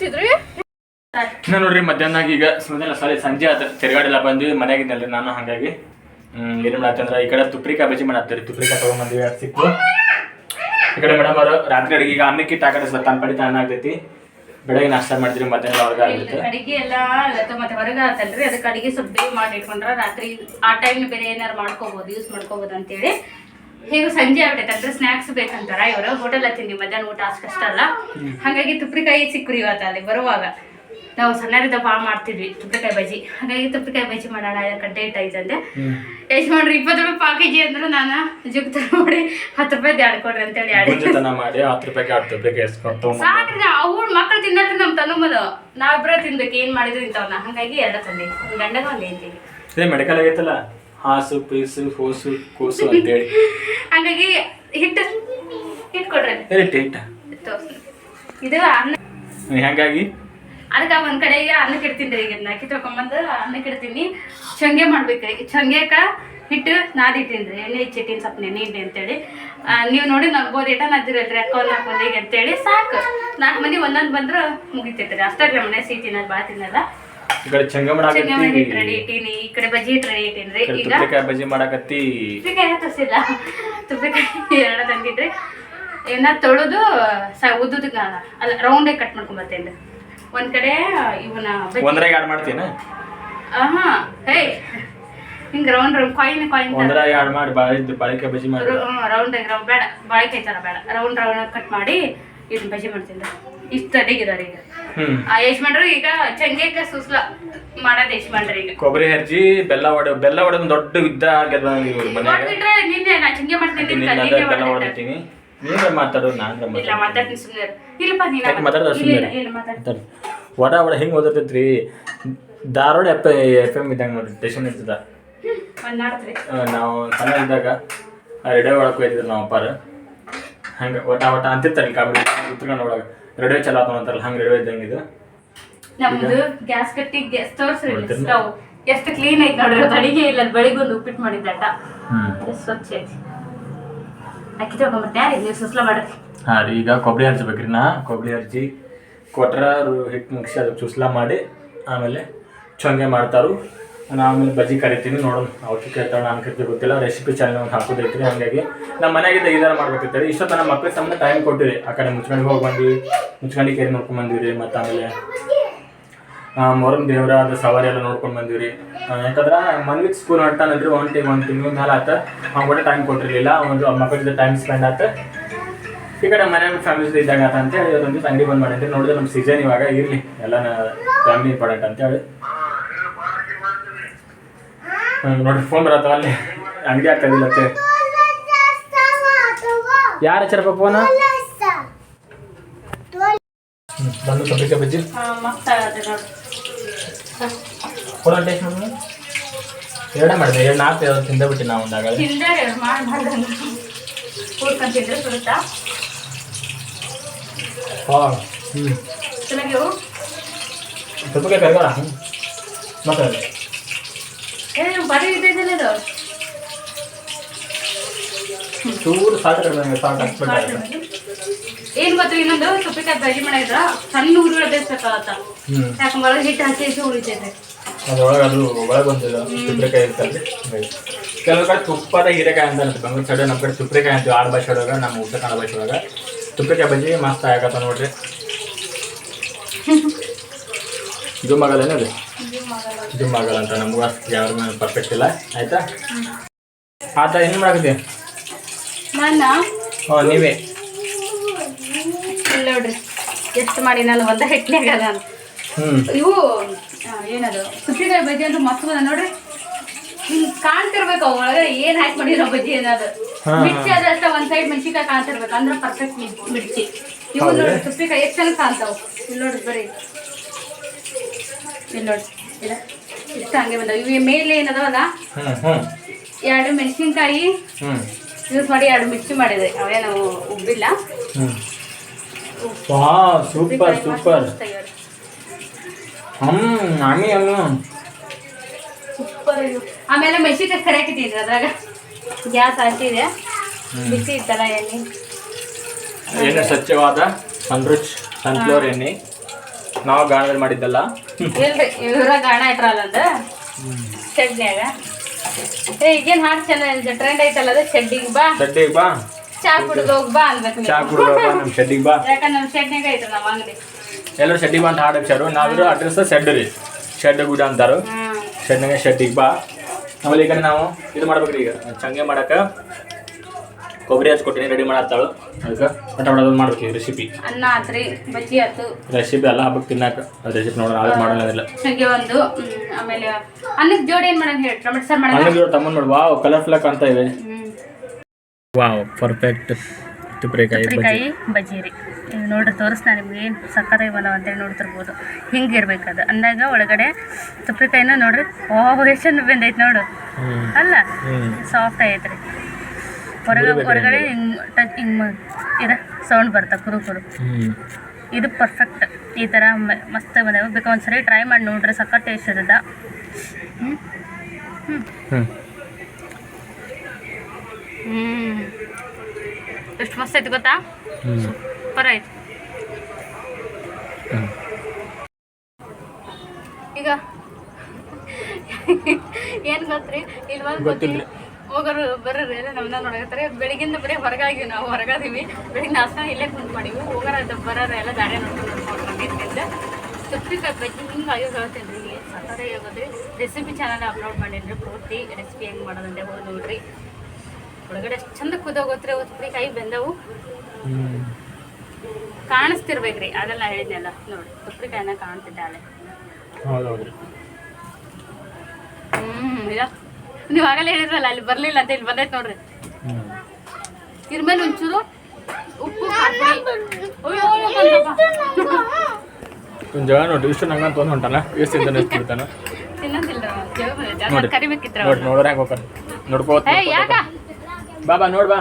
ತೋರಿಸಿದ್ರಿ? ನಾ ನೋಡ್ರಿ ಮಧ್ಯಾಹ್ನ ಈಗ ಸುಮ್ಮನೆ ಸಾರಿ ಸಂಜೆ ಆತ. ತಿರ್ಗಾಡೆಲ್ಲ ಬಂದ್ವಿ ಮನೆಯಾಗಿದ್ದಲ್ರಿ ನಾನು ಹಾಗಾಗಿ. ಹ್ಮ್ ಏನು ಮಾಡತ್ತಂದ್ರ ಈ ಕಡೆ ತುಪ್ರಿಕಾ ಬಜಿ ಮಾಡತ್ತೀರಿ ತುಪ್ರಿಕಾ ತಗೊಂಡ್ಬಂದ್ವಿ ಅದು ಸಿಕ್ಕು ಈ ಕಡೆ ಮೇಡಮ್ ಅವರು ರಾತ್ರಿ ಅಡಿಗೆ ಈಗ ಅನ್ನಕ್ಕೆ ತನ್ನ ಸ್ವಲ್ಪ ತಂಪಡಿ ತಾನ ಆಗ್ತೈತಿ. ಬೆಳಗ್ಗೆ ನಾಷ್ಟ ಮಾಡ್ತೀರಿ ಮಧ್ಯಾಹ್ನ ಆಗುತ್ತೆ. ಅಡಿಗೆ ಎಲ್ಲ ಇವತ್ತು ಮತ್ತೆ ಹೊರಗೆ ಆತಲ್ರಿ ಅದಕ್ಕೆ ಅಡಿಗೆ ಸ್ವಲ್ಪ ಬೇಗ ಮಾಡಿ ಇಟ್ಕೊಂಡ್ರ ರಾತ್ರಿ ಆ ಟೈಮ್ ಬೇರೆ ಏನಾರು ಮಾಡ್ಕೋಬಹುದು ಯೂಸ್ ಮಾಡ್ಕೋಬಹುದು ಅಂತೇಳಿ. ಹೇಗೂ ಸಂಜೆ ಆಗ್ಬಿಟ್ಟೈತೆ ಅಂದ್ರೆ ಸ್ನಾಕ್ಸ್ ಬೇಕಂತಾರ? ಇವರು ಹೋಟೆಲ್ ತಿಂದಿ ಮಧ್ಯಾಹ್ನ ಊಟ ಅಷ್ಟು ಕಷ್ಟ ಅಲ್ಲ ಹಾಗಾಗಿ ತುಪ್ರಿಕಾಯಿ ಸಿಕ್ಕ್ರಿ ಇವತ್ತು ಅಲ್ಲಿ ಬರುವಾಗ. ನಾವು ಸಣ್ಣರಿದ್ದ ಭಾಳ ಮಾಡ್ತಿದ್ವಿ ತುಪ್ರಿಕಾಯಿ ಬಜ್ಜಿ. ಹಾಗಾಗಿ ತುಪ್ರಿಕಾಯಿ ಬಜ್ಜಿ ಮಾಡೋಣ ಗಂಟೆ ಇಟ್ಟು ಅಂದೆ. ಎಷ್ಟು ಮಾಡ್ರಿ ಇಪ್ಪತ್ತು ರೂಪಾಯಿ ಪಾವ್ ಕೆ ಜಿ ಅಂದ್ರೆ ನಾನು ಜುಗ್ ತರ ಮಾಡಿ ಹತ್ತು ರೂಪಾಯಿ ಎರಡು ಕೊಡ್ರಿ ಅಂತೇಳಿ ಸಾಕ್ರಿ ಅವ್ರು ಮಕ್ಕಳು ತಿನ್ನಲ್ರಿ ನಮ್ ತನುಮದು ನಾವಿಬ್ರ ತಿನ್ಬೇಕು ಏನ್ ಮಾಡಿದ್ರು ಇಂಥವ್ನ. ಹಾಗಾಗಿ ಎಲ್ಲ ತಂದೆ. ಗಂಡಗ ಒಂದ್ ಏನ್ ಮೆಡಿಕಲ್ ಆಗೈತಲ್ಲ? ಹಾಸು ಪೀಸು ಹೋಸು ಕೂಸು ಅಂತೇಳಿ. ಹಾಗಾಗಿ ಹಿಟ್ಟು. ಹಿಟ್ಟು ಕೊಡ್ರಿ. ಹಿಟ್ಟು ಇದು ಅನ್ನ ಹಾಗಾಗಿ? ಅದಕ್ಕೆ ಒಂದ್ ಕಡೆಗೆ ಅನ್ನಕ್ಕೆ ಇಡ್ತೀನಿ ರೀ ಈಗ ಅಕ್ಕಿ ತೊಗೊಂಬಂದು ಅನ್ನಕ್ಕೆ ಇಡ್ತೀನಿ ಶಂಗೆ ಮಾಡ್ಬೇಕ್ರಿ ಶಂಗ್ಯಾಕ ಹಿಟ್ಟು ನಾದಿಟ್ಟಿನಿ ರೀ. ಎಣ್ಣೆ ಚಿಟ್ಟಿನ ಸ್ವಲ್ಪ ನೆನೆ ಇಡ್ಲಿ ಅಂತೇಳಿ. ಹೇಳಿ ನೀವು ನೋಡಿ ನಗ್ಬೋದು ಏಟ ನದ್ದಿರಲ್ರಿ ಅಕ್ಕ ಒಂದು ನಾಲ್ಕು ಅಂತ ಅಂತೇಳಿ. ಸಾಕು. ನಾಲ್ಕು ಮಂದಿ ಒಂದೊಂದು ಬಂದ್ರೆ ಮುಗಿತೈತ್ರಿ ಅಷ್ಟೇ ರೀ ಮನೆ ಸಿಹಿ ತಿನ್ನೋದು ಭಾಳ ತಿನ್ನಲ್ಲ. ಈ ಕಡೆ ರೆಡಿ ಇಟ್ಟೀನಿ ಈ ಕಡೆ ಬಜ್ಜಿ ರೆಡಿ ಇಟ್ಟೀನಿ ಈಗ ಬಜ್ಜಿ ಮಾಡಾಕತ್ತಿ. ತುಪ್ಪಿಕಾಯಿ ತರಿಸಿಲ್ಲ. ತುಪ್ಪಿಕಾಯಿ ಎರಡು ತಂದಿದ್ರಿ ತೊಳೆದು ಸ ಉದ್ದುದಕ್ಕ ಅಲ್ಲ ರೌಂಡೇ ಕಟ್ ಮಾಡ್ಕೊಂಡ್ ಬರ್ತೇನೆ ಒಂದ್ ಕಡೆ ಇವನ ಒಂದ್ರಾಗ ಆಡ್ ಮಾಡ್ತೀನ ಆಹಾ ಹೇ ಹಿಂಗ ರೌಂಡ್ ರೌಂಡ್ ಕಾಯಿನ್ ಕಾಯಿನ್ ಒಂದ್ರಾಗ ಆಡ್ ಮಾಡಿ ಬಾಳಿದ್ದು ಬಾಳಿಕಾಯಿ ಬಜ್ಜಿ ಮಾಡಿ. ರೌಂಡ್ ರೌಂಡ್ ಬೇಡ ಬಾಳಿಕಾಯಿ ತರ ಬೇಡ. ರೌಂಡ್ ರೌಂಡ್ ಕಟ್ ಮಾಡಿ ಇದನ್ನ ಬಜ್ಜಿ ಮಾಡ್ತೀನಿ ಇಷ್ಟು ಅಡಿಗಿದಾರೆ ಈಗ. ಆ ಯಜಮಾನ್ರು ಈಗ ಚಂಗೇಕ ಸುಸ್ಲ ಮಾಡೋದು ಯಜಮಾನ್ರು ಈಗ. ಕೊಬ್ಬರಿ ಹರ್ಜಿ ಬೆಲ್ಲ ಒಡೆ ಬೆಲ್ಲ ಒಡೆದ್ ದೊಡ್ಡ ಯುದ್ಧ ಆಗ್ಯದ ಇವ್ರ ಮನ್ಯಾಗ. ನಿನ್ನೆ ನಾ ಚಂಗೆ ಅದೇ ಬೆಲ್ಲ ನೀವೇ ಮಾತಾಡೋದು ನಾನು ಇಲ್ಲ ಮಾತಾಡ್ತೀನಿ ಸುಮ್ಮನೆ ಇಲ್ಲಪ್ಪ ನೀನು ಮಾತಾಡ್ದ ಸುಮ್ಮನೆ ವಡ ವಡ ಹಿಂಗೆ ಓದಿರ್ತೈತ್ರಿ ಧಾರವಾಡ ಎಫ್ ಎಫ್ ಎಂ ಇದ್ದಂಗೆ ನೋಡ್ರಿ ಸ್ಟೇಷನ್ ಇರ್ತದ. ನಾವು ಸಣ್ಣ ಇದ್ದಾಗ ರೇಡಿಯೋ ಒಳಗೆ ಹೋಯ್ತಿದ್ರು ನಮ್ಮ ಅಪ್ಪಾರ. ಹಂಗೆ ಒಟ ಒಟ ಅಂತಿರ್ತಾರೆ ಕಾಮಿಡಿ ಉತ್ಕೊಂಡು ಒಳಗೆ. ರೇಡಿಯೋ ಚಲೋ ಅಂತಾರಲ್ಲ ಹಂಗೆ ರೇಡಿಯೋ ಇದ್ದಂಗೆ ಇದು. ನಮ್ದು ಗ್ಯಾಸ್ ಕಟ್ಟಿ ಗ್ಯಾಸ್ ತೋರ್ಸ್ರಿ? ಸ್ಟವ್ ಎಷ್ಟು ಕ್ಲೀನ್ ಐತಿ ನೋಡ್ರಿ ಅಡಿಗೆ ಇಲ್ಲ ಬೆಳಿಗ್ಗೆ ಒಂದು ಉಪ್ಪಿಟ್ಟು ಮಾಡಿದ್ದಟ ಎಷ್ಟು ಸ್ವಚ್ಛ ಐತಿ. ಅಕ್ಕಿ ತಗೊಂಬರ್ತೆ ಯಾರು ನೀವು ಸುಸ್ಲ ಮಾಡ್ರಿ. ಹಾಂ ರೀ ಈಗ ಕೊಬ್ಬರಿ ಹರ್ಚ್ಬೇಕ್ರಿ ನಾ. ಕೊಬ್ಬರಿ ಹರ್ಚಿ ಕೊಟ್ರ ಹಿಟ್ಟು ಮುಗಿಸಿ ಅದಕ್ಕೆ ಸುಸ್ಲ ಮಾಡಿ ಆಮೇಲೆ ಚೊಂಗೆ ಮಾಡ್ತಾರು. ನಾನು ಆಮೇಲೆ ಬಜ್ಜಿ ಕರಿತೀನಿ, ನೋಡೋಣ ಅವಕ್ಕೆ ಕೇಳ್ತಾವೆ ನಾನು ಕರಿತೀವಿ ಗೊತ್ತಿಲ್ಲ ರೆಸಿಪಿ ಚಾನಲ್ ಒಂದು ಹಾಕೋದೈತ್ರಿ ಹಂಗಾಗಿ ನಮ್ಮ ಮನೆಯಾಗಿದ್ದ ಇದಾರ ಮಾಡ್ಬೇಕಿತ್ತು ಇಷ್ಟೊತ್ತ ನಮ್ಮ ಮಕ್ಕಳಿಗೆ ಸಂಬಂಧ ಟೈಮ್ ಕೊಟ್ಟಿರಿ. ಆ ಕಡೆ ಮುಚ್ಕೊಂಡು ಹೋಗಿ ಬಂದ್ವಿ, ಮುಚ್ಕೊಂಡು ಕೇರಿ ನೋಡ್ಕೊಂಡು ಬಂದ್ವಿ ರೀ ಮತ್ತು ಆಮೇಲೆ ಮೊರಮ್ ದೇವರ ಅದು ಸವಾರಿ ಎಲ್ಲ ನೋಡ್ಕೊಂಡು ಬಂದ್ವಿ ರೀ ಯಾಕಂದ್ರೆ ಮನ್ವಿಗೆ ಸ್ಕೂಲ್ ಹೊಂಟಾನಲ್ರಿ ಒಂದು ಟೈಮ್, ಒಂದು ತಿಂಗಳ ಮೇಲೆ ಆತ. ಅವ್ನು ಕೂಡ ಟೈಮ್ ಕೊಟ್ಟಿರಲಿಲ್ಲ, ಒಂದು ಮಕ್ಕಳ ಜೊತೆ ಟೈಮ್ ಸ್ಪೆಂಡ್ ಆತ. ಈ ಕಡೆ ಮನೆ ಫ್ಯಾಮಿಲಿ ಜೊತೆ ಇದ್ದಾಗ ಆತ ಅಂತ ಹೇಳಿ ಒಂದು ಅಂಗಡಿ ಬಂದ್ ಮಾಡಿದ್ರೆ ನೋಡಿದ್ರೆ ನಮ್ಮ ಸೀಸನ್ ಇವಾಗ, ಇರಲಿ ಎಲ್ಲ ಫ್ಯಾಮಿಲಿ ಇಂಪಾರ್ಟೆಂಟ್ ಅಂತ ನೋಡ್ರಿ ಫೋನ್ ಬರತ್ತವ ಅಲ್ಲಿ. ಅಂಗಡಿ ಆಗ್ತದಿಲ್ಲ ಅಂತ ಯಾರು ಹಚ್ಚಾರಪ್ಪ ಫೋನ ಬಂದು ಸಬ್ಬಿಕ ಬಜ್ಜಿ. ಫೋನ್ ಟೇಸ್ಟ್ ಎರಡೇ ಮಾಡಿದೆ ಎರಡು ನಾಲ್ಕು ಎರಡು ತಿಂದ ಬಿಟ್ಟು ನಾವು ಒಂದಾಗ ಹಾಂ ಹ್ಞೂ ಸಬ್ರಿಕಾಯಿ ಕರ್ಗೋಣ ಹ್ಞೂ ಮತ್ತೆ ಏ ಬರೀ ಇದೈತಲ್ಲ ಇದು ಚೂರು ಸಾಕು ಕಡಿಮೆ ಸಾಕು ಹಾಕ್ಬೇಕಾಗುತ್ತೆ ಏನ್ ಗೊತ್ತು ಇನ್ನೊಂದು ತುಪ್ಪಿಕಾಯಿ ಬಜ್ಜಿ ಮಾಡಿದ್ರ ಸಣ್ಣ ಹುಡುಗ ಬೇಯಿಸ್ಬೇಕಾಗತ್ತ. ಯಾಕಂದ್ರೆ ಹಿಟ್ಟು ಹಸಿ ಹಸಿ ಉಳಿತೈತೆ ಅದ್ರೊಳಗೆ ಅದು ಒಳಗೆ ಒಂದು ತುಪ್ರಿಕಾಯಿ ಇರ್ತಲ್ರಿ ಕೆಲವು ಕಡೆ ತುಪ್ಪದ ಹೀರೆಕಾಯಿ ಅಂತ ಅನ್ಸುತ್ತೆ. ಬೆಂಗಳೂರು ಸೈಡ್ ನಮ್ಮ ಕಡೆ ತುಪ್ರಿಕಾಯಿ ಅಂತೀವಿ ಆರು ಭಾಷೆ ಒಳಗೆ ನಮ್ಮ ಉತ್ತರ ಕನ್ನಡ ಭಾಷೆ ಒಳಗೆ. ತುಪ್ರಿಕಾಯಿ ಬಜ್ಜಿ ಮಸ್ತ್ ಆಗತ್ತ ನೋಡ್ರಿ. ಇದು ಆಗಲ್ಲ ಅದು? ಜೂಮ್ ಆಗಲ್ಲ ಅಂತ. ನಮಗೂ ಯಾವ್ರ ಮೇಲೆ ಪರ್ಫೆಕ್ಟ್ ಇಲ್ಲ. ಆಯ್ತಾ? ಆತ ಏನು ಮಾಡಾಕತ್ತಿ? ಹಾಂ ನೀವೇ. ಇಲ್ಲ ನೋಡ್ರಿ. ಎಷ್ಟು ಮಾಡಿ ನಾನು ಒಂದ ಹಿಟ್ನ್ಯಾಗ ನಾನು ಇವು ಏನದು? ತುಪ್ಪಿಕಾಯಿ ಬಜ್ಜಿ ಅಂದ್ರೆ ಮಸ್ತ್ ಬಂದ ನೋಡ್ರಿ. ಹಿಂಗ್ ಕಾಣ್ತಿರ್ಬೇಕು ಒಳಗಡೆ ಒಳಗೆ ಏನ್ ಹಾಕಿ ಮಾಡಿರೋ ಬಜ್ಜಿ ಅನ್ನೋದು. ಮಿರ್ಚಿ ಅದ ಅಷ್ಟ ಒಂದ್ ಸೈಡ್ ಮೆಣಸಿಕಾಯಿ ಕಾಣ್ತಿರ್ಬೇಕು. ಅಂದ್ರೆ ಪರ್ಫೆಕ್ಟ್ ಮಿರ್ಚಿ. ಇವು? ನೋಡ್ರಿ ತುಪ್ಪಿಕಾಯಿ ಎಷ್ಟು ಚೆನ್ನಾಗಿ ಕಾಣ್ತಾವ. ಇಲ್ಲಿ ನೋಡ್ರಿ ಬರೀ. ಇಲ್ಲಿ ನೋಡ್ರಿ. ಇಲ್ಲ. ಇಷ್ಟ ಹಂಗೆ ಬಂದಾವ. ಇವು ಮೇಲೆ ಏನದವಲ್ಲ ಎರಡು ಮೆಣಸಿನ್ಕಾಯಿ. ಯೂಸ್ ಮಾಡಿ ಎರಡು ಮಿರ್ಚಿ ಮಾಡಿದೆ. ಅವೇನು ಉಬ್ಬಿಲ್ಲ. ವಾ ಸೂಪರ್ ಸೂಪರ್. ಹಂಗೆ ಸೂಪರ್ ಆಮೇಲೆ ಮೆಣಸಿನ್ಕಾಯಿ ಅದ್ರಾಗ. ಗ್ಯಾಸ್ ಹಾಕಿದೆ ಬಿಸಿ ಇತ್ತಲ್ಲ ಎಣ್ಣೆ. ಎಣ್ಣೆ ಸ್ವಚ್ಛವಾದ ಸನ್ರುಚ್ ಸನ್ಫ್ಲವರ್ ಎಣ್ಣೆ. ನಾವು ಗಾಣದಲ್ಲಿ ಮಾಡಿದ್ದಲ್ಲ. ಇಲ್ರಿ ಇವರ ಗಾಣ ಇಟ್ರಲ್ಲ ಅಂದ. ಚಡ್ನ್ಯಾಗ. ಏ ಈಗೇನ್ ಹಾಡ್ ಚೆನ್ನಾಗಿ ಟ್ರೆಂಡ್ ಐತಲ್ಲ ಅದು? ಚಡ್ಡಿಗೆ ಬಾ. ಚಡ್ಡಿಗೆ ಬಾ. ಚಾ ಕುಡ್ದು ಹೋಗ್ ಬಾ ಅನ್ಬೇಕು ಚಾ ಕುಡ್ದು ಬಾ ನಮ್ಮ ಶೆಡ್ಡಿಗೆ ಬಾ. ಯಾಕಂದ್ರೆ ನಮ್ಮ ಶೆಡ್ನ್ಯಾಗ ಐತೆ ನಮ್ಮ ಅಂಗಡಿ. ಎಲ್ಲರೂ ಶೆಡ್ಡಿಗೆ ಬಾ ಅಂತ ಹಾಡು ಹಚ್ಚಾರು. ನಾವಿರೋ ಅಡ್ರೆಸ್ ಶೆಡ್ ರೀ. ಶೆಡ್ ಗುಡ ಅಂತಾರು. ಶೆಡ್ನಾಗ ಶೆಡ್ಡಿಗೆ ಬಾ. ಆಮೇಲೆ ಈಗ ನಾವು ಇದು ಮಾಡ್ಬೇಕ್ರಿ ಈಗ. ಚಂಗೆ ಮಾಡಕ್ಕೆ ಕೊಬ್ಬರಿ ಹಚ್ಕೊಟ್ಟಿನಿ ರೆಡಿ ಮಾಡತ್ತಾಳು. ಅದಕ್ಕೆ? ಊಟ ಮಾಡೋದು ಮಾಡ್ಬೇಕು ರೆಸಿಪಿ ಅನ್ನ ಆತ್ರಿ ಬಜ್ಜಿ ಆತು. ರೆಸಿಪಿ ಎಲ್ಲ ಹಬ್ಬಕ್ಕೆ ತಿನ್ನಕ ಅದು ರೆಸಿಪಿ ನೋಡೋಣ ಅದು ಮಾಡೋದಿಲ್ಲ ಹಾಗೆ ಒಂದು ಆಮೇಲೆ ಅನ್ನಕ್ಕೆ ಜೋಡಿ ಏನು ಮಾಡೋಣ ಹೇಳಿ ಟೊಮೆಟೊ ಸಾರು ಮಾಡೋಣ? ಹಣ್ಣು ತಮ್ಮನ್ ನೋಡಿ ವಾವ್ ಕಲರ್ಫುಲ್ ಆಗಿ ಕಾಣ್ತಾ ಇದೆ. ವಾವ್ ಪರ್ಫೆಕ್ಟ್ ತುಪ್ರಿಕಾಯಿ ತುಪ್ರಿಕಾಯಿ ಬಜ್ಜಿ ರೀ. ನೋಡ್ರಿ ತೋರಿಸ್ತಾ ನಿಮ್ಗೆ ಏನು ಸಕ್ಕತ್ತಾಗಿ ಬಂದವ ಅಂತೇಳಿ ನೋಡ್ತಿರ್ಬೋದು. ಹಿಂಗೆ ಇರ್ಬೇಕದು ಅಂದಾಗ ಒಳಗಡೆ ತುಪ್ರಿಕಾಯಿನ ನೋಡ್ರಿ ಓ ಎಷ್ಟು ಬೆಂದೈತೆ ನೋಡು. ಅಲ್ಲ? ಹ್ಞೂ ಸಾಫ್ಟ್ ಆಗೈತೆ ರೀ ಹೊರಗೆ ಹೊರಗಡೆ ಹಿಂಗೆ ಟಚ್ ಹಿಂಗೆ ಇದ ಸೌಂಡ್ ಬರ್ತಾ ಕುರು ಕುರು. ಇದು ಪರ್ಫೆಕ್ಟ್ ಈ ಥರ ಮಸ್ತ್ ಬಂದವ. ಬೇಕಾ ಒಂದ್ಸರಿ ಟ್ರೈ ಮಾಡಿ ನೋಡ್ರಿ ಸಕ್ಕ ಟೇಸ್ಟ್ ಇರದ ಎಷ್ಟು ಮಸ್ತ್ ಐತಿ ಗೊತ್ತಾ? ಸೂಪರ್ ಐತಿ. ಈಗ ಏನು ಗೊತ್ತ್ರಿ? ಇಲ್ಲಿ ಬಂದು ಗೊತ್ತಿಲ್ರಿ. ಹೋಗೋರು ಬರೋರು ಎಲ್ಲ ನಮ್ಮನ್ನ ನೋಡಕತ್ತಾರೆ. ಬೆಳಿಗ್ಗಿಂದ ಬರೀ ಹೊರಗಾಗಿವಿ ನಾವು ಹೊರಗಾದೀವಿ. ಬೆಳಿಗ್ಗೆ ನಾಷ್ಟ ಇಲ್ಲೇ ಕುಂತು ಮಾಡೀವಿ. ಹೋಗೋರ ಬರೋರು ಎಲ್ಲ ದಾರಿ ನೋಡ್ಕೊಂಡು ನೋಡ್ಕೊಂಡು ಬಂದಿದ್ದರಿಂದ ತುಪ್ಪಿಕಾಯಿ ಬಜ್ಜಿ ಹಿಂಗೆ ಅಯ್ಯೋ ಹೇಳ್ತೀನಿ ರೀ ಆಗೋದ್ರಿ ರೆಸಿಪಿ ಚಾನಲ್ ಅಪ್ಲೋಡ್ ಮಾಡೀನಿ ಪೂರ್ತಿ. ರೆಸಿಪಿ ಹೆಂಗೆ ಮಾಡೋದಂತೆ ಹೋಗಿ ನೋಡ್ರಿ. ಒಳಗಡೆ ಎಷ್ಟು ಚಂದ ಕುದೋಗೋತ್ರಿ ಕೈ ಬೆಂದವು. ಕಾಣಿಸ್ತಿರ್ಬೇಕ್ರಿ. ಅದೆಲ್ಲ ಹೇಳಿದ್ನಲ್ಲ ನೋಡಿ. ತುಪ್ಪಿಕಾಯಿನ ಕಾಣ್ತಿದ್ದಾಳೆ ಹ್ಞೂ ಇಲ್ಲ ನೀವು ಆಗಲೇ ಹೇಳಿದ್ರಲ್ಲ ಅಲ್ಲಿ ಬರ್ಲಿಲ್ಲ ಅಂತ ಇಲ್ಲಿ ಬಂದೈತೆ ನೋಡ್ರಿ. ಇರ್ಮೇಲೆ ಇದ್ರ ಮೇಲೆ ಒಂಚೂರು ಉಪ್ಪು. ಒಂದು ಜಾಗ ನೋಡಿ ಇಷ್ಟು ನಂಗೆ ತೊಂದು ಹೊಂಟಾನ? ಎಷ್ಟು ತಿಂತಾನೆ ಎಷ್ಟು ಬಿಡ್ತಾನೆ. ನೋಡಿ. ಕರಿಬೇಕಿತ್ರ ನೋಡಿ ನೋಡ್ರಿ ಹೆಂಗೆ ಹೋಗ್ತಾನೆ ನೋಡ್ಕೋತ ಬಾ ಬಾ ನೋಡ್ ಬಾ.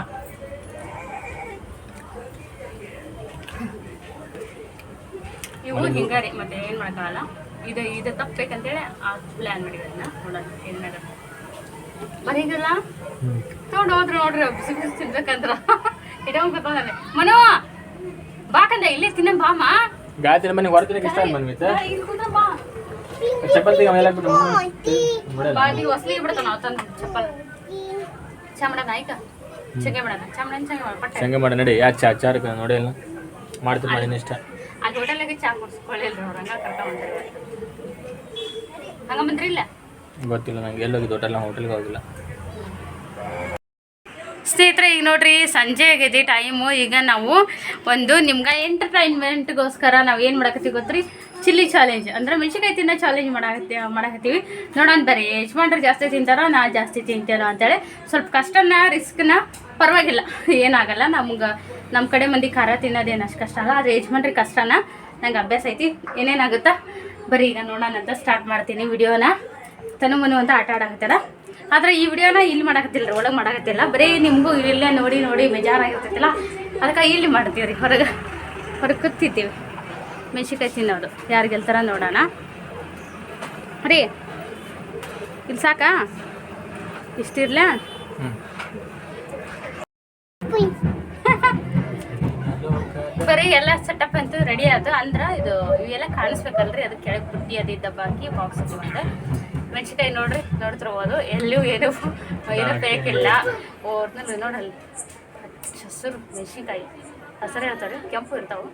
ಇವು ಹಿಂಗಾರಿ ಮತ್ತೆ ಏನ್ ಮಾಡಕ್ಕಾಗಲ್ಲ ಇದು ಇದು ತಪ್ಪಬೇಕಂತೇಳಿ ಆ ಪ್ಲಾನ್ ಮಾಡಿದ್ರೆ ಅದನ್ನ ನೋಡೋಣ ಏನ್ ಬರೀ ಹ್ಞೂ ತಗೊಂಡು ಹೋದ್ರು ನೋಡ್ರಿ ಬಿಸಿ ಬಿಸಿ ತಿನ್ಬೇಕಂದ್ರ. ಇಡೋಂಗ್ ಮನು ಮನೋ ಬಾಕಂದ ಇಲ್ಲೇ ತಿನ್ನ ಬಾಮ ಗಾಯತ್ರಿ ಮನೆಗೆ ಹೊರತಿನಕ್ಕೆ ಇಷ್ಟ ಅಲ್ಲ ಮನ್ವಿತ. ಇಲ್ಲಿ ಕೂತ್ರೆ ಬಾ. ಚಪ್ಪಲ್ತಿ ಆಮೇಲೆ ಬಿಟ್ಟು ಬಾಗಿ ಹೊಸ್ಲಿ ಬಿಡ್ತಾನ ನಾವು ತಂದು ಚಪ್ಪಲ್. ಚಾಮಡ ನಾಯ್ಕ ಚಂಗೆ ಮಾಡೋಣ ಚಂಗೆ ಮಾಡ ಪಟ್ಟೆ. ಹಂಗೆ ಮಾಡಿ ನಡಿ. ಯಾ ಚಾ ಚಾರ ನೋಡಿ ಎಲ್ಲ. ಮಾಡ್ತೀನಿ ಮಾಡಿನ ಇಷ್ಟ ಅಲ್ಲಿ ಹೋಟೆಲ್ಗೆ ಚಾ ಕುಡಿಸ್ಕೊಳ್ಳಿ ಕರ್ಕೊಂಡ್ ಬಂದ್ರಿ ಹಂಗ ಬಂದ್ರಿ ಇಲ್ಲ? ಗೊತ್ತಿಲ್ಲ ನಂಗೆ. ಎಲ್ಲೋಗಿದ್ದು ಹೋಟೆಲ್ ಹೋಟೆಲ್ಗೆ ಹೋಗಿಲ್ಲ. ಸ್ನೇಹಿತರೆ, ಈಗ ನೋಡ್ರಿ, ಸಂಜೆ ಆಗಿದೆ ಟೈಮು ಈಗ ನಾವು ಒಂದು ನಿಮ್ಗೆ ಎಂಟರ್ಟೈನ್ಮೆಂಟ್ಗೋಸ್ಕರ ನಾವು ಏನು ಮಾಡಕತ್ತೀವಿ ಗೊತ್ತ್ರಿ? ಚಿಲ್ಲಿ ಚಾಲೆಂಜ್ ಅಂದ್ರೆ ಮೆಣಸಿನ್ಕಾಯಿ ತಿನ್ನೋ ಚಾಲೆಂಜ್ ಮಾಡಕತ್ತಿ ಮಾಡಕತ್ತೀವಿ. ನೋಡೋಣ ಬರ್ರಿ ಯಜಮಾನ್ರು ಜಾಸ್ತಿ ತಿಂತಾರೋ, ನಾ ಜಾಸ್ತಿ ತಿಂತೇನೋ ಅಂತೇಳಿ ಸ್ವಲ್ಪ ಕಷ್ಟನ ರಿಸ್ಕ್ನ ಪರವಾಗಿಲ್ಲ. ಏನಾಗಲ್ಲ, ನಮ್ಗೆ ನಮ್ಮ ಕಡೆ ಮಂದಿ ಖಾರ ತಿನ್ನೋದೇನು ಅಷ್ಟು ಕಷ್ಟ ಅಲ್ಲ, ಆದರೆ ಯಜಮಾನ್ರಿ ಕಷ್ಟನ ನಂಗೆ ಅಭ್ಯಾಸ ಐತಿ. ಏನೇನಾಗುತ್ತಾ? ಬರೀ ಈಗ ನೋಡೋಣ ಅಂತ ಸ್ಟಾರ್ಟ್ ಮಾಡ್ತೀನಿ ವಿಡಿಯೋನ ತನು ಮನು ಅಂತ ಆಟ ಆಡಕತ್ತಾರ ಆದ್ರೆ ಈ ವಿಡಿಯೋನ ಇಲ್ಲಿ ಮಾಡಕತ್ತಿಲ್ಲ ರೀ ಒಳಗೆ ಮಾಡಕತ್ತಿಲ್ಲ. ಬರೀ ನಿಮಗೂ ಇಲ್ಲೇ ನೋಡಿ ನೋಡಿ ಬೇಜಾರಾಗಿರ್ತೈತಿಲ್ಲ. ಅದಕ್ಕೆ ಇಲ್ಲಿ ಮಾಡ್ತೀವಿ ರೀ ಹೊರಗೆ ಹೊರಗೆ ಕೂತಿದ್ದೀವಿ ಮೆಣಸಿನ್ಕಾಯಿ ತಿನ್ನೋದು, ಯಾರು ಗೆಲ್ತಾರ ನೋಡೋಣ. ರೀ, ಇಲ್ಲಿ ಸಾಕಾ? ಇಷ್ಟಿರ್ಲ ಹ್ಞೂ ಬರೀ ಎಲ್ಲ ಸೆಟಪ್ ಅಂತೂ ರೆಡಿ ಆಯ್ತು ಅಂದ್ರೆ ಇದು ಇವೆಲ್ಲ ಕಾಣಿಸ್ಬೇಕಲ್ರಿ? ಅದು ಕೆಳಗೆ ಬುಟ್ಟಿ ಅದು ದಬ್ಬ ಹಾಕಿ ಬಾಕ್ಸ್ ಒಂದು. ಮೆಣಸಿನ್ಕಾಯಿ ನೋಡ್ರಿ ನೋಡ್ತಿರ್ಬೋದು ಎಲ್ಲೂ ಏನು ಏನು ಬೇಕಿಲ್ಲ ಓದ್ನಲ್ಲಿ ನೋಡಲ್ಲಿ ಹಸಿರು ಮೆಣಸಿನ್ಕಾಯಿ. ಹಸಿರು ಇರ್ತಾವೆ ಕೆಂಪು ಇರ್ತಾವೆ.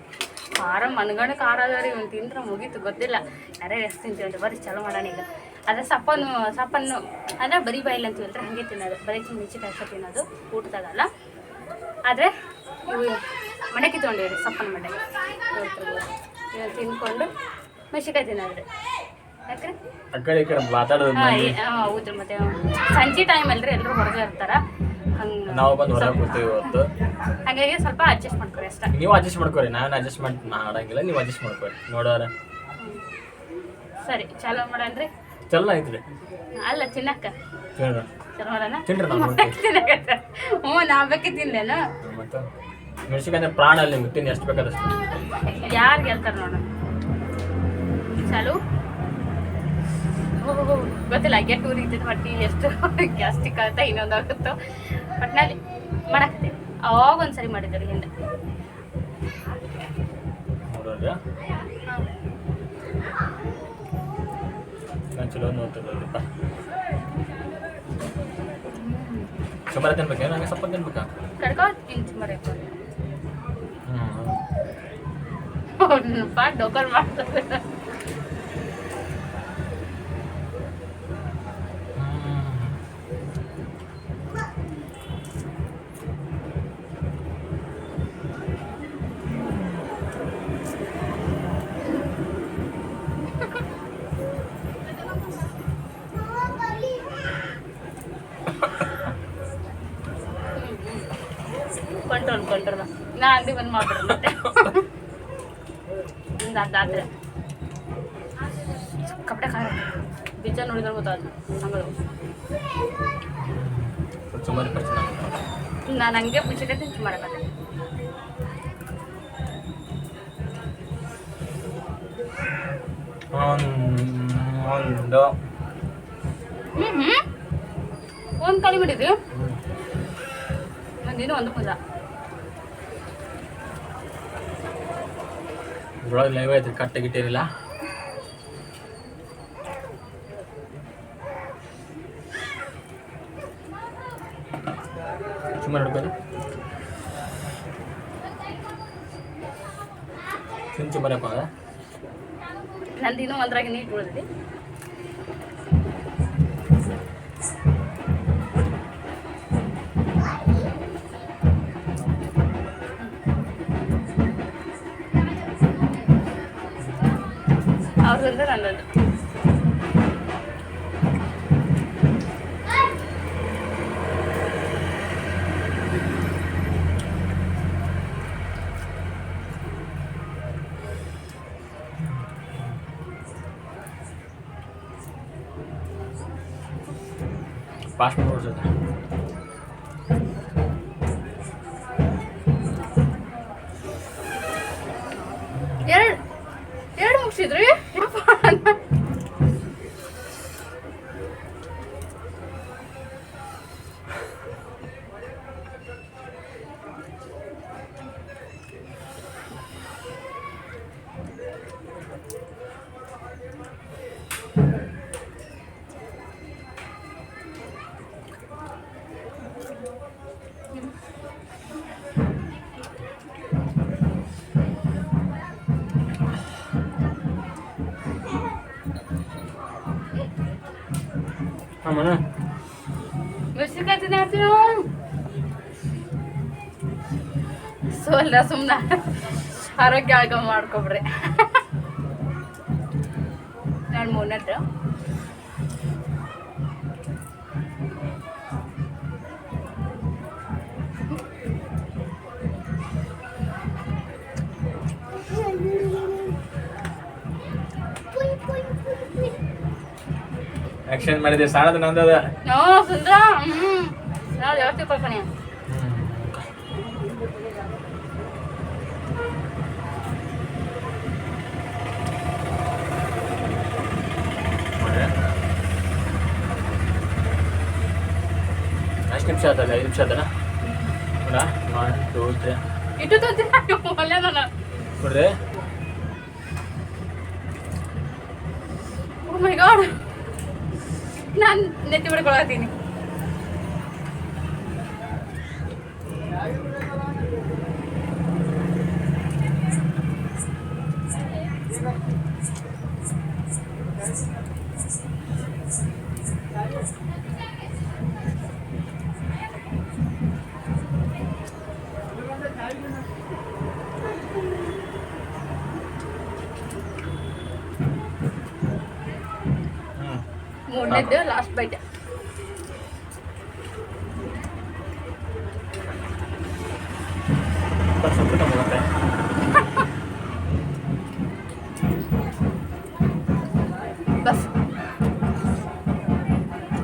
ಖಾರ ಮನ್ಗಣ ಖಾರ ಅದ ರೀ ಇವ್ನು ತಿಂದ್ರೆ ಮುಗೀತು ಗೊತ್ತಿಲ್ಲ. ಯಾರೇ ಎಷ್ಟು ತಿಂತೀವಿ ಅಂತ ಬರೀ ಚಲೋ ಮಾಡೋಣ ಈಗ. ಅದೇ ಸಪ್ಪನ್ನು ಸಪ್ಪನ್ನು ಅಂದ್ರೆ ಬರೀ ಅಂತ ಅಂತೀವಲ್ರಿ ಹಾಗೆ ತಿನ್ನೋದು. ಬರೀ ಮೆಣಸಿನ್ಕಾಯಿ ತಿನ್ನೋದು ಊಟದಾಗಲ್ಲ. ಆದರೆ ಇವು ಮಡಕೆ ತೊಗೊಂಡಿವ್ರಿ ಸಪ್ಪನ ಮಡಕೆ. ಇವತ್ತು ತಿನ್ಕೊಂಡು ಮೆಣಸಿನ್ಕಾಯಿ ತಿನ್ನೋದ್ರಿ. ಯಾಕ್ರಿ? ಹಾಂ ಹೌದ್ರಿ ಮತ್ತೆ ಸಂಜೆ ಟೈಮ್ ಅಲ್ರಿ ಎಲ್ಲರೂ ಹೊರಗೆ ಇರ್ತಾರ. ಹಂಗೆ ನಾವು ಬಂದು ಹೊರಗೆ ಕೂತೀವಿ ಇವತ್ತು. ಹಾಗಾಗಿ ಸ್ವಲ್ಪ ಅಡ್ಜಸ್ಟ್ ಮಾಡ್ಕೊರಿ ಅಷ್ಟೇ. ನೀವು ಅಡ್ಜಸ್ಟ್ ಮಾಡ್ಕೊರಿ ನಾನು ಅಡ್ಜಸ್ಟ್ಮೆಂಟ್ ಮಾಡಂಗಿಲ್ಲ ನೀವು ಅಡ್ಜಸ್ಟ್ ಮಾಡ್ಕೊರಿ. ನೋಡೋರ ಸರಿ ಚಲೋ ಮಾಡನ್ರಿ ಚಲೋ ಐತ್ರಿ ಅಲ್ಲ ತಿನ್ನಕ್ಕ. ಚಲೋ ಮಾಡೋಣ ತಿನ್ರಿ ಹ್ಞೂ ನಾ ಬೇಕಿ ತಿನ್ಲೇನ. ಮೆಣಸಿನ್ಕಾಯಿ ಪ್ರಾಣ ಅಲ್ಲಿ ನಿಮ್ಗೆ ತಿನ್ನಿ ಎಷ್ಟು ಬೇಕಾದಷ್ಟು? ಯಾರು ಗೆಲ್ತಾರೆ ನೋಡ. ಚಾಲು. ಗೊತ್ತಿಲ್ಲ ಗೊತ್ತಿಲ್ಲ ಟೂರ್ ಊರಿಗ್ತೈತೆ ಬಟ್ ಎಷ್ಟು ಗ್ಯಾಸ್ಟಿಕ್ ಆಗುತ್ತಾ ಇನ್ನೊಂದು ಆಗುತ್ತೋ. ಒಟ್ನಲ್ಲಿ ಮಾಡಾಕತ್ತೀವಿ ಅವಾಗ ಒಂದ್ಸರಿ ಮಾಡಿದ್ದಾರೆ ಹಿಂದೆ. ಚಲೋ ನೋಡ್ತಿದ್ದಪ್ಪ ಸುಮಾರು ತಿನ್ಬೇಕು ನಂಗೆ ಸ್ವಲ್ಪ ತಿನ್ಬೇಕಾ? ಕಡ್ಕೊ ತಿನ್ ಮರಕ್ಕೆ ಹ್ಞೂ ಪಾ ನಾ ಅಂಗಡಿ ಬಂದ್ ಮಾಡ್ಬಿಡ್ರಿ ಮತ್ತೆ. ಒಂದು ಅದಾದ್ರೆ ಕಪಡೆ ಖಾರ. ಬೀಜ ನೋಡಿದ್ರೆ ಗೊತ್ತಾದ್ರು ಪರ್ಸನ್ ನಾನು ಹಂಗೆ ಮುಂಚೆನೆ ತಿಂಚು ಮಾಡಕ್ಕೆ ಒಂದು ಹ್ಞೂ ಒಂದು ಕಳಿ ಬಿಟ್ಟಿದ್ರಿ ಒಂದಿನ ಒಂದು ಪೂಜ. ಇದ್ರೊಳಗೆ ಲೈವ್ ಐತೆ ಕಟ್ ಗಿಟ್ಟಿರಲಿಲ್ಲ ಸುಮ್ಮನೆ ಹಿಡ್ಬೋದು ಚುಂಚು ಬರಪ್ಪ ನಂದಿನೂ ಒಂದ್ರಾಗ ನೀಟ್ ಉಳಿದ್ರಿ ಅವ್ರದ್ದು ನನ್ನದು ಹಾಂ ಮನೆ ಮೆಣಸಿನ್ಕಾಯಿ ತಿನ್ನಾಡ್ತೀವಿ ಸೊ ಅಲ್ಲ ಸುಮ್ಮನೆ ಆರೋಗ್ಯ ಆಳ್ಕ ಮಾಡ್ಕೊಬ್ರಿ. ನಾನು ಮೂರನೇದು ಆ್ಯಕ್ಷನ್ ಮಾಡಿದೆ ಸಾಲದ ನಂದದ ನೋ ಸುಂದ್ರ. ನಾವು ಎಷ್ಟು ನಿಮಿಷ ಆತಲ್ಲ ಐದು ನಿಮಿಷ ಆತನ ನೋಡ ಒನ್ ಟೂ ತ್ರೀ ಇಟ್ಟು ನೋಡ್ರಿ ಓ ಮೈ ಗಾಡ್ ನಾನು ನೆತ್ತಿ ಬಿಡ್ಕೊಳತ್ತೀನಿ ಮೂರನೇದು ಲಾಸ್ಟ್ ಬೈಟ್ ಸ್ವಲ್ಪ ತಗೊಂಡೆ ಬಸ್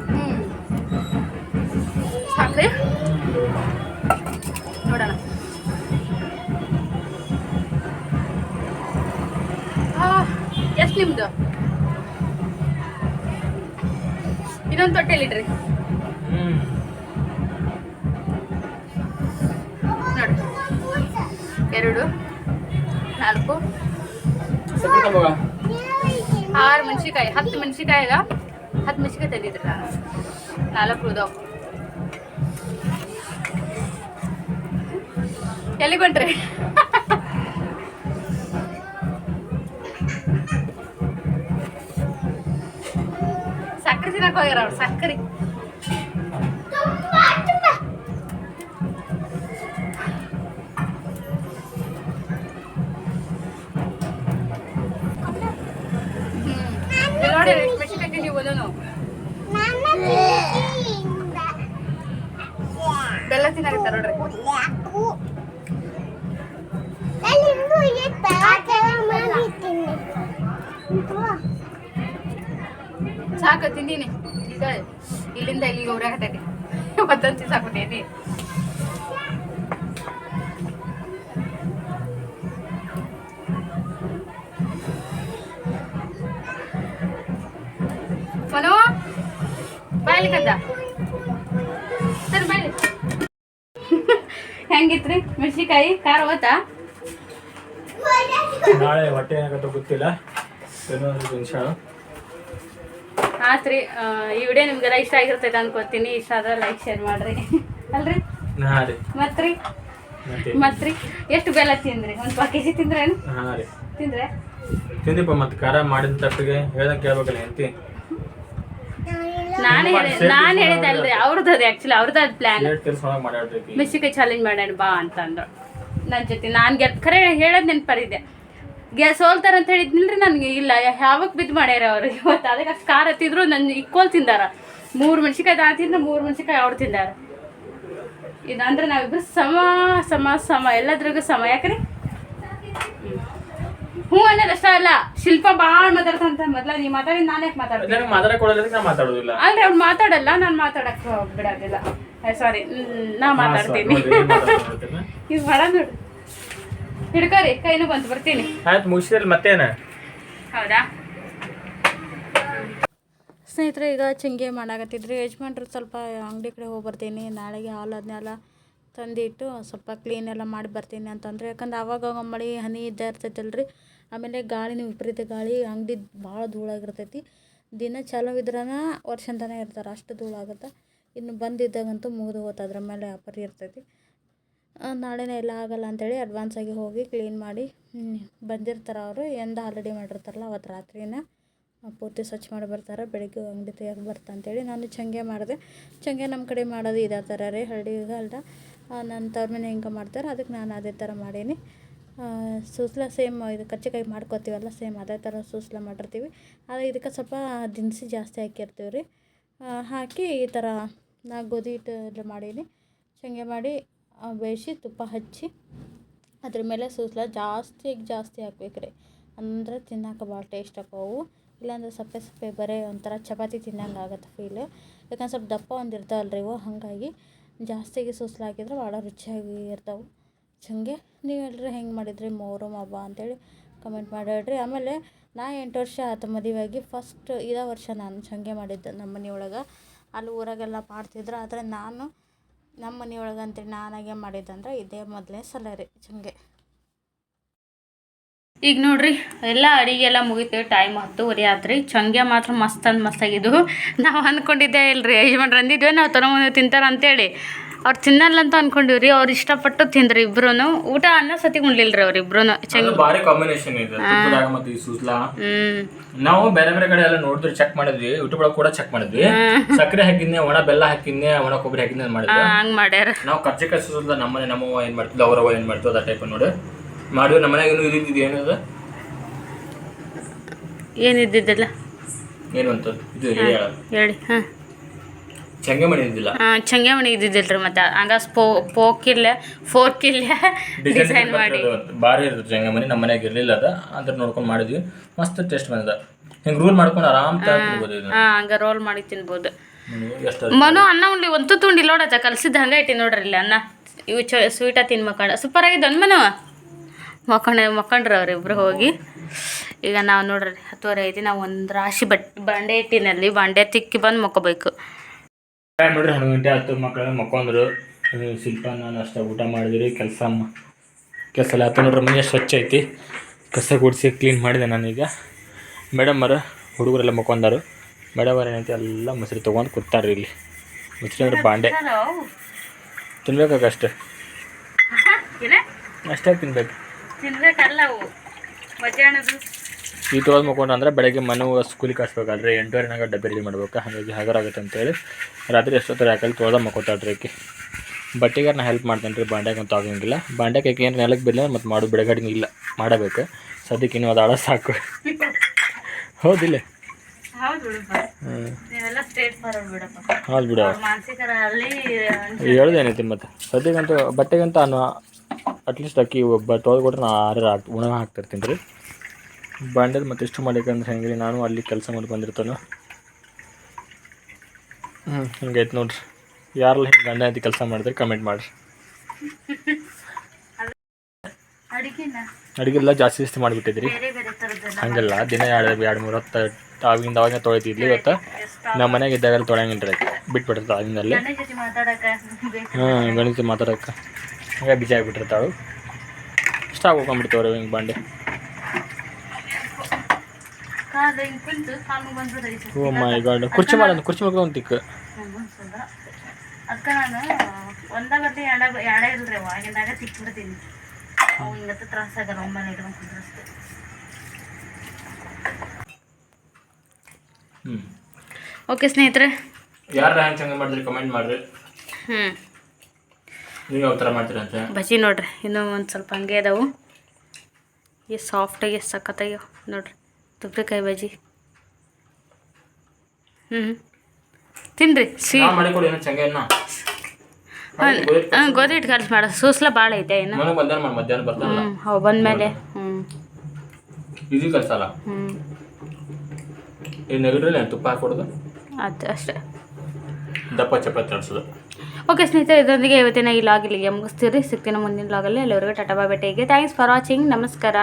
ಹ್ಞೂ ಸಾಕ್ರಿ ನೋಡೋಣ ಎಷ್ಟು ನಿಮ್ಮದು ಇನ್ನೊಂದು ತೊಟ್ಟೆಲಿಡ್ರಿ ಇಡ್ರಿ ಎರಡು, ನಾಲ್ಕು. ಆರು ಮೆಣಸಿಕಾಯಿ ಹತ್ತು ಮೆಣಸಿಕಾಯಿಗ ಹತ್ತು ಮೆಣಸಿಕಾಯಿ ತೆಗಿದ್ರಿ ನಾನು ನಾಲ್ಕು ಉದಾವು ಎಲ್ಲಿ ಹೊಂಟ್ರಿ ಸಕ್ಕರೆ ತಿನ್ನಕ್ ಹೋಗ್ಯಾರ ಸಾಕು ತಿಂದೀನಿ ಈಗ ಇಲ್ಲಿಂದ ಇಲ್ಲಿಗೆ ಊರಾಗತ್ತೈತಿ ಮತ್ತೊಂದು ಸಾಕ್ಬಿಟ್ಟೈತಿ ಮನೋ ಬಾಯ್ಲಿ ಕದ್ದ. ಸರಿ ಬಾಯ್ಲಿ ಹೆಂಗಿತ್ರಿ? ಮೆಣಸಿಕಾಯಿ ಖಾರ ಹೋತಾ? ನಾಳೆ ಹೊಟ್ಟೆ ಏನಾಗತ್ತೋ ಗೊತ್ತಿಲ್ಲ. ಇನ್ನೊಂದು ನಿಮಿಷ ಆತ್ರಿ ಈ ವಿಡಿಯೋ ನಿಮ್ಗೆಲ್ಲ ಇಷ್ಟ ಆಗಿರ್ತೈತೆ ಅನ್ಕೋತೀನಿ. ಇಷ್ಟ ಆದ್ರೆ ಲೈಕ್ ಶೇರ್ ಮಾಡ್ರಿ. ಅಲ್ರಿ? ಮತ್ರಿ? ಮತ್ರಿ? ಎಷ್ಟು ಬೆಲ್ಲ ತಿಂದ್ರಿ? ಒಂದು ಪಾ ಕೆ ಜಿ ತಿಂದ್ರೇನು ತಿಂದ್ರೆ? ತಿಂದಿಪ್ಪ ಮತ್ತೆ ಖಾರ ಮಾಡಿದ ತಪ್ಪಿಗೆ ಹೇಳ್ದ ಕೇಳ್ಬೇಕಲ್ಲ ಹೆಂಡತಿ. ನಾನು ಹೇಳಿ ನಾನು ಹೇಳಿದ್ದಲ್ರಿ ಅವ್ರದ್ದು ಅದು ಆ್ಯಕ್ಚುಲಿ ಅವ್ರದ್ದು ಅದು ಪ್ಲ್ಯಾನ್ ಮೆಣಸಿಕಾಯಿ ಚಾಲೆಂಜ್ ಮಾಡೋಣ ಬಾ ಅಂತಂದ್ರು ನನ್ನ ಜೊತೆ ನಾನು ಗೆಲ್ ಖರೆ ಹೇಳೋದು ನೆನಪರಿದೆ. ಗೆ ಸೋಲ್ತಾರ ಅಂತ ಹೇಳಿದ್ನಿಲ್ರಿ ನನಗೆ. ಇಲ್ಲ ಯಾವಾಗ ಬಿದ್ದು ಮಾಡ್ಯಾರ ಅವರು? ಇವತ್ತು ಅದಕ್ಕೆ ಅಷ್ಟು ಖಾರ ಹತ್ತಿದ್ರು ನನ್ನ ಇಕ್ಕೋಲ್ ತಿಂದಾರ. ಮೂರು ಮೆಣಸಿಕಾಯಿ ನಾನು ತಿಂದ್ರೆ ಮೂರು ಮೆಣಸಿಕಾಯಿ ಅವ್ರು ತಿಂದಾರ. ಇದಂದ್ರೆ ನಾವಿಬ್ರು ಸಮ ಸಮ ಸಮ ಎಲ್ಲದ್ರಿಗೂ ಸಮ. ಯಾಕ್ರಿ. ಹ್ಞೂ ಅನ್ನೋದು ಅಷ್ಟ ಅಲ್ಲ ಶಿಲ್ಪ ಭಾಳ ಮಾತಾಡ್ತಂತ ಮೊದ್ಲ ನೀ ಮಾತಾಡಿ ನಾನು ಯಾಕೆ ಮಾತಾಡ್ತೀನಿ ಅಲ್ರಿ ಅವ್ರು ಮಾತಾಡಲ್ಲ ನಾನು ಮಾತಾಡಕ್ಕೆ ಬಿಡೋದಿಲ್ಲ ಸಾರಿ ನಾ ಮಾತಾಡ್ತೀನಿ. ಈಗ ಮಾಡ ನೋಡು. ಹಿಡ್ಕೋರಿ ಕೈನು ಬಂತು ಬರ್ತೀನಿ. ಆಯ್ತು ಮುಗಿಸಿದ್ರಲ್ಲಿ ಮತ್ತೇನ? ಹೌದಾ? ಸ್ನೇಹಿತರೆ ಈಗ ಚಿಂಗೆ ಮಾಡಾಕತ್ತಿದ್ರಿ. ಯಜಮಾನ್ರು ಸ್ವಲ್ಪ ಅಂಗಡಿ ಕಡೆ ಹೋಗಿ ಬರ್ತೀನಿ. ನಾಳೆಗೆ ಹಾಲು ಅದನ್ನೆಲ್ಲ ತಂದಿಟ್ಟು ಸ್ವಲ್ಪ ಕ್ಲೀನ್ ಎಲ್ಲ ಮಾಡಿ ಬರ್ತೀನಿ ಅಂತಂದ್ರೆ. ಯಾಕಂದ್ರೆ ಅವಾಗ ಮಳೆ ಹನಿ ಇದ್ದೇ ಇರ್ತೈತಲ್ರಿ. ಆಮೇಲೆ ಗಾಳಿನ ವಿಪರೀತ ಗಾಳಿ ಅಂಗಡಿ ಭಾಳ ಧೂಳಾಗಿರ್ತೈತಿ ದಿನ ಚಾಲೂ ಇದ್ರನ ವರ್ಷ ಅಂತಾನೆ ಇರ್ತಾರೆ ಅಷ್ಟು ಧೂಳಾಗುತ್ತೆ ಇನ್ನು ಬಂದಿದ್ದಾಗಂತೂ ಮುಗಿದು ಹೋತ ಅದ್ರ ಮೇಲೆ ವ್ಯಾಪಾರಿ ಇರ್ತೈತಿ. ನಾಳೆನೇ ಎಲ್ಲ ಆಗಲ್ಲ ಅಂತೇಳಿ ಅಡ್ವಾನ್ಸಾಗಿ ಹೋಗಿ ಕ್ಲೀನ್ ಮಾಡಿ ಬಂದಿರ್ತಾರೆ ಅವರು. ಎಂದ ಆಲ್ರೆಡಿ ಮಾಡಿರ್ತಾರಲ್ಲ ಅವತ್ತು ರಾತ್ರಿನ ಪೂರ್ತಿ ಸ್ವಚ್ಛ ಮಾಡಿ ಬರ್ತಾರೆ, ಬೆಳಿಗ್ಗೆ ಅಂಗಡಿ ತೆಗಿಯೋಕೆ ಬರ್ತಾ ಅಂತೇಳಿ ನಾನು ಚಂಗೆ ಮಾಡಿದೆ. ಚಂಗೆ ನಮ್ಮ ಕಡೆ ಮಾಡೋದು ಇದೇ ಥರ ರೀ ಹಳ್ಳಿಗೆ ಅಲ್ಲ ನನ್ನ ತವ್ರ ಮನೆ ಹೆಂಗೆ ಮಾಡ್ತಾರೆ ಅದಕ್ಕೆ ನಾನು ಅದೇ ಥರ ಮಾಡೀನಿ. ಸೂಸ್ಲ ಸೇಮ್ ಇದು ಕಜ್ಜಿಕಾಯಿ ಮಾಡ್ಕೋತೀವಲ್ಲ ಸೇಮ್ ಅದೇ ಥರ ಸೂಸ್ಲ ಮಾಡಿರ್ತೀವಿ. ಆದರೆ ಇದಕ್ಕೆ ಸ್ವಲ್ಪ ದಿನಸಿ ಜಾಸ್ತಿ ಹಾಕಿರ್ತೀವಿ ರೀ ಹಾಕಿ ಈ ಥರ ನಾ ಗೋಧಿ ಹಿಟ್ಟು ಮಾಡೀನಿ. ಚಂಗೆ ಮಾಡಿ ಬೇಯಿಸಿ ತುಪ್ಪ ಹಚ್ಚಿ ಅದ್ರ ಮೇಲೆ ಸೂಸ್ಲ ಜಾಸ್ತಿ ಜಾಸ್ತಿ ಹಾಕ್ಬೇಕು ರೀ. ಅಂದ್ರೆ ತಿನ್ನಕ್ಕೆ ಭಾಳ ಟೇಸ್ಟ್ ಆಕವು ಇಲ್ಲಾಂದ್ರೆ ಸಪ್ಪೆ ಸಪ್ಪೆ ಬರೀ ಒಂಥರ ಚಪಾತಿ ತಿನ್ನಂಗೆ ಆಗುತ್ತೆ ಫೀಲ್ ಯಾಕಂದ್ರೆ ಸ್ವಲ್ಪ ದಪ್ಪ ಒಂದು ಇರ್ತಾವಲ್ರಿ ಇವು, ಹಾಗಾಗಿ ಜಾಸ್ತಿಗೆ ಸೂಸ್ಲ ಹಾಕಿದ್ರೆ ಭಾಳ ರುಚಿಯಾಗಿ ಇರ್ತಾವೆ. ಚಂಗೆ ನೀವು ಹೇಳ್ರಿ ಹೆಂಗೆ ಮಾಡಿದ್ರಿ ಮೊಹರಮ್ ಹಬ್ಬ ಅಂತೇಳಿ ಕಮೆಂಟ್ ಮಾಡಿ ಹೇಳ್ರಿ. ಆಮೇಲೆ ನಾ ಎಂಟು ವರ್ಷ ಆಯ್ತು ಮದುವೆಯಾಗಿ ಫಸ್ಟ್ ಇದೇ ವರ್ಷ ನಾನು ಚಂಗೆ ಮಾಡಿದ್ದೆ ನಮ್ಮ ಮನೆಯೊಳಗೆ ಅಲ್ಲಿ ಊರಾಗೆಲ್ಲ ಮಾಡ್ತಿದ್ರು, ಆದರೆ ನಾನು ನಮ್ಮ ಮನೆಯೊಳಗೆ ನಾನಾಗೆ ಮಾಡಿದ್ದಂದ್ರೆ ಇದೇ ಮೊದಲನೇ ಸಲ ರೀ ಚಂಗೆ ಈಗ ನೋಡ್ರಿ, ಎಲ್ಲ ಅಡಿಗೆ ಎಲ್ಲ ಮುಗಿತು ಟೈಮ್ ಹತ್ತುವರೆ ಆತ್ರಿ. ಚಂಗೆ ಮಾತ್ರ ಮಸ್ತ್ ಅಂದ್ ಮಸ್ತ್ ಆಗಿದ್ದು ನಾವು ಅಂದ್ಕೊಂಡಿದ್ದೆ ಇಲ್ರಿ, ಯಜಮಾನ್ರು ಅಂದಿದ್ವಿ, ನಾವು ತಗೊಂಬಂದು ತಿಂತಾರ ಅಂತೇಳಿ ಅವ್ರು ತಿನ್ನಲ್ಲ ಅಂತ ಅನ್ಕೊಂಡಿವ್ರಿ ಅವ್ರು ಇಷ್ಟಪಟ್ಟು ತಿಂದ್ರಿ ಇಬ್ರು ಊಟ ಅನ್ನ ಸತಿ ಉಣ್ಲಿಲ್ರಿ ಅವ್ರ ಇಬ್ರು ಭಾರಿ ಕಾಂಬಿನೇಷನ್ ಇದೆ. ತುಪ್ಪದಾಗ ಮತ್ತೆ ಈ ಸೂಸ್ಲಾ. ಹ್ಮ್. ನಾವು ಬೇರೆ ಬೇರೆ ಕಡೆ ಎಲ್ಲ ನೋಡಿದ್ರೆ ಚೆಕ್ ಮಾಡಿದ್ವಿ ಯೂಟ್ಯೂಬ್ ಒಳಗೆ ಕೂಡ ಚೆಕ್ ಮಾಡಿದ್ವಿ. ಸಕ್ಕರೆ ಹಾಕಿದ್ನೆ ಒಣ ಬೆಲ್ಲ ಹಾಕಿದ್ನೆ ಒಣ ಕೊಬ್ಬರಿ ಹಾಕಿದ್ನೆ ಮಾಡಿದ್ವಿ. ಹಂಗ್ ಮಾಡ್ಯಾರ. ನಾವು ಕರ್ಜಿಕಾಯಿ ಸೂಸ್ಲ ನಮ್ಮನೆ ನಮ್ಮವ್ವ ಏನ್ ಮಾಡ್ತಿದ್ಲು ಅವರವ್ವ ಏನ್ ಮಾಡ್ತಿದ್ವು ಅದ ಟೈಪ್ ನೋಡಿ. ಮಾಡಿದ್ವಿ ನಮ್ಮ ಮನ್ಯಾಗ ಇನ್ನೂ ಇದ್ದಿದ್ದು ಏನದ ಏನಿದ್ದಿದ್ದಲ್ಲ ಏನು ಅಂತ ಇದು. ಹೇಳಿ ಹಾಂ. ಚಂಗೆ ಇದ್ದಿದ್ದಿಲ್ಲ ರೀ ಮನೆ ಇದ್ದಿದ್ದಿಲ್ರಿ ಮತ್ತೆ. ಹಂಗ ಸ್ಪೋ ಪೋಕಿಲ್ಲ ಫೋರ್ಕಿಲ್ಲ ಡಿಸೈನ್ ಮಾಡಿ. ಭಾರಿ ಇರ್ತದೆ ಚಂಗಮಣಿ ನಮ್ಮ ಮನ್ಯಾಗ ಇರ್ಲಿಲ್ಲ ಅದ. ಅದ್ರ ನೋಡ್ಕೊಂಡು ಮಾಡಿದ್ವಿ. ಮಸ್ತ್ ಟೇಸ್ಟ್ ಬಂದದ. ಹಿಂಗೆ ರೂಲ್ ಮಾಡ್ಕೊಂಡು ಆರಾಮ್ ತಿನ್ಬೋದು ಹಂಗ ರೋಲ್ ಮಾಡಿ ತಿನ್ಬೋದು. ಮನು ಅನ್ನ ಉಂಡಿ ಒಂದು ತುಂಡಿ ನೋಡತ್ತ ಕಲ್ಸಿದ್ದು ಹಂಗೆ ಇಟ್ಟಿ ನೋಡ್ರಿ ಇಲ್ಲಿ ಅನ್ನ. ಇವು ಚ ಸ್ವೀಟ ತಿನ್ ಮಕ್ಕಂಡ ಸೂಪರ್ ಆಗಿದ್ದು ಒಂದು ಮನು ಮಕ್ಕಂಡ ಮಕ್ಕಂಡ್ರಿ ಅವ್ರಿಬ್ರು ಹೋಗಿ. ಈಗ ನಾವು ನೋಡ್ರಿ ಹತ್ತುವರೆ ಐತಿ ನಾವು ಒಂದು ರಾಶಿ ಬಟ್ ಬಂಡೆ ಇಟ್ಟಿನಲ್ಲಿ ಬಂಡೆ ತಿಕ್ಕಿ ಬಂದು ಮಕ್ಕೋಬೇಕು. ನೋಡ್ರಿ ಹನ್ನೊಂದು ಗಂಟೆ ಹತ್ತು ಮಕ್ಕಳು ಮಕ್ಕೊಂಡ್ರು ನಾನು ಅಷ್ಟೇ ಊಟ ಮಾಡಿದ್ರಿ ಕೆಲಸ ಕೆಲಸ ಎಲ್ಲ ಆಯ್ತು ನೋಡ್ರಿ, ಮನೆ ಸ್ವಚ್ಛ ಐತಿ. ಕಸ ಗುಡಿಸಿ ಕ್ಲೀನ್ ಮಾಡಿದೆ ನಾನೀಗ ಅವರ, ಹುಡುಗರೆಲ್ಲ ಮುಕ್ಕೊಂಡಾರು ಮೇಡಮ್ ಅವ್ರು ಏನೈತಿ, ಎಲ್ಲ ಮೊಸರು ತೊಗೊಂಡು ಕೂತಾರ್ರಿ ಇಲ್ಲಿ. ಮೊಸರು ಅಂದ್ರೆ ಬಾಂಡೆ. ತಿನ್ಬೇಕಾಗ ಅಷ್ಟೇ ಅಷ್ಟೇ ತಿನ್ಬೇಕು ತಿನ್ಬೇಕಲ್ಲ ಮಧ್ಯಾಹ್ನದು ಈ ತೊಗೊಂಡು ಮಕ್ಕೊಂಡು ಅಂದ್ರೆ ಬೆಳಗ್ಗೆ ಮನೆ ಸ್ಕೂಲಿಗೆ ಕಳಿಸ್ಬೇಕಾದ್ರೆ ಎಂಟುವರೆನಾಗ ಡಬ್ಬಿ ರೆಡಿ ಮಾಡ್ಬೇಕು. ಹಾಗಾಗಿ ಹಗರಾಗುತ್ತೆ ಅಂತೇಳಿ ರಾತ್ರಿ ಎಷ್ಟೊತ್ತರ ಯಾಕಲ್ಲಿ ತೊಳ್ದ ಮಕ್ಕೋತಾಳ್ರಿ ಆಕಿ. ಬಟ್ಟೆಗಾರ ನಾ ಹೆಲ್ಪ್ ಮಾಡ್ತೇನೆ ರೀ ಬಾಂಡ್ಯಾಗ ಅಂತ ಆಗಂಗಿಲ್ಲ ಬಾಂಡ್ಯಾಗ ಆಕೆ ಏನು ನೆಲಕ್ಕೆ ಬಿಲ್ಲ ಮತ್ತು ಮಾಡು ಬೆಳಗಾಡಿನ ಇಲ್ಲ ಮಾಡಬೇಕು. ಸದ್ಯಕ್ಕೆ ಇನ್ನೂ ಅದು ಸಾಕು. ಹೌದಿಲ್ಲ? ಹೌದು ಬಿಡ. ಹೇಳ್ದೇನೈತಿ ಮತ್ತೆ. ಸದ್ಯಕ್ಕಂತೂ ಬಟ್ಟೆಗಂತ ನಾನು ಅಟ್ಲೀಸ್ಟ್ ಅಕ್ಕಿ ಒಬ್ಬ ತೊಳ್ಕೊಟ್ರೆ ನಾ ಆರ ಹಾಕ್ತಿ ಉಣ ಹಾಕ್ತಿರ್ತೀನಿ ರೀ. ಬಾಂಡೆದು ಮತ್ತೆ ಎಷ್ಟು ಮಾಡಿಕಂದ್ರೆ ಹೆಂಗೆ ನಾನು ಅಲ್ಲಿ ಕೆಲಸ ಮಾಡಿ ಬಂದಿರ್ತಾನೆ? ಹ್ಞೂ ಹಿಂಗೈತೆ ನೋಡ್ರಿ. ಯಾರೆಲ್ಲ ಹಿಂಗೆ ಗಂಡ ಐತಿ ಕೆಲಸ ಮಾಡಿದ್ರೆ ಕಮೆಂಟ್ ಮಾಡಿರಿ. ಅಡುಗೆ ಎಲ್ಲ ಜಾಸ್ತಿ ಜಾಸ್ತಿ ಮಾಡಿಬಿಟ್ಟಿದ್ರಿ. ಹಂಗೆಲ್ಲ ದಿನ ಎರಡು ಎರಡು ಮೂರು ಹೊತ್ತು ಆಗಿಂದ ಅವಾಗ ತೊಳಿತಿದ್ಲಿ ಇವತ್ತು. ನಮ್ಮ ಮನೆಗೆ ಇದ್ದಾಗೆಲ್ಲ ತೊಳೆಯಂಗಿಲ್ಲ ರೀ ಬಿಟ್ಬಿಟ್ಟಿರ್ತಾಳೆ ಆಗಿಂದಲ್ಲಿ ಹ್ಞೂ ಗಣಿತ ಮಾತಾಡೋಕೆ ಹಂಗೆ ಬಿಜಿ ಆಗಿಬಿಟ್ಟಿರ್ತಾಳು. ಇಷ್ಟ ಆಗೋಕೊಂಡ್ಬಿಡ್ತಾವ್ರಿ ಹಿಂಗೆ ಬಾಂಡೆ ಕಾದ ಹಿಂಗ್ ಕುಂತು ಕಾಲು ಬಂದ್ಬಿಡೈತೆ ಓ ಮೈ ಗಾಡ್ ಕುರ್ಚಿ ಮಾಡೋದು ಕುರ್ಚಿ ಮಾಡ್ಕೊಂಡು ತಿಕ್ಕ. ಅಕ್ಕ ನಾನು ಒಂದಾಗತ್ತೆ ಗಂಟೆ ಎಡ ಎಡ ಇಲ್ರಿ ಅವ ಆಗಿಂದಾಗ ತಿಕ್ಕಿಬಿಡ್ತೀನಿ ಅವು ಹಿಂಗತ್ತ ತ್ರಾಸ ಆಗಲ್ಲ ಒಮ್ಮೆ ಇಟ್ಕೊಂಡು ಕುಂದ್ರಸ್ತೆ ಓಕೆ ಸ್ನೇಹಿತರೆ. ಯಾರು ರ್ಯಾಂಕ್ ಚಂದ ಮಾಡಿದ್ರಿ ಕಮೆಂಟ್ ಮಾಡಿರಿ. ಹ್ಞೂ ನೀವು ಯಾವ ಥರ ಮಾಡ್ತೀರಿ ಅಂತ ಬಜ್ಜಿ ನೋಡ್ರಿ ಇನ್ನೂ ಒಂದು ಸ್ವಲ್ಪ ಹಂಗೆ ಅದಾವು ಸಾಫ್ಟ್ ಸಾಫ್ಟಾಗಿ ಸಖತ್ತಾಗಿ ನೋಡ್ರಿ. ತುಪ್ರಿಕಾಯಿ ಬಾಜಿ. ಹ್ಞೂ ತಿನ್ರಿ ಸೀ ಹಾಂ ಗೋಧಿ ಹಿಟ್ಟು ಕಲ್ಸಿ ಮಾಡ. ಸೂಸ್ಲ ಭಾಳ ಐತೆ ಏನು ಹ್ಞೂ ಹೋ ಬಂದಮೇಲೆ ಹ್ಞೂ ಇದು ಕಲ್ಸಲ್ಲ ಹ್ಞೂ ತುಪ್ಪ ಹಾಕೊಡೋದು? ಅದು ಅಷ್ಟೇ. ದಪ್ಪ ಚಪಾತಿ ಓಕೆ ಸ್ನೇಹಿತರೆ ಇದರೊಂದಿಗೆ ಇವತ್ತಿನ ಈ ಲಾಗ್ ಇಲ್ಲಿಗೆ ಮುಗಿಸ್ತೀರಿ ಸಿಗ್ತೀನಿ ಮುಂದಿನ ಲಾಗಲ್ಲಿ ಅಲ್ಲಿವರೆಗೂ ಟಾಟಾ ಬಾಯ್ ಭೇಟಿಗೆ ಥ್ಯಾಂಕ್ಸ್ ಫಾರ್ ವಾಚಿಂಗ್ ನಮಸ್ಕಾರ.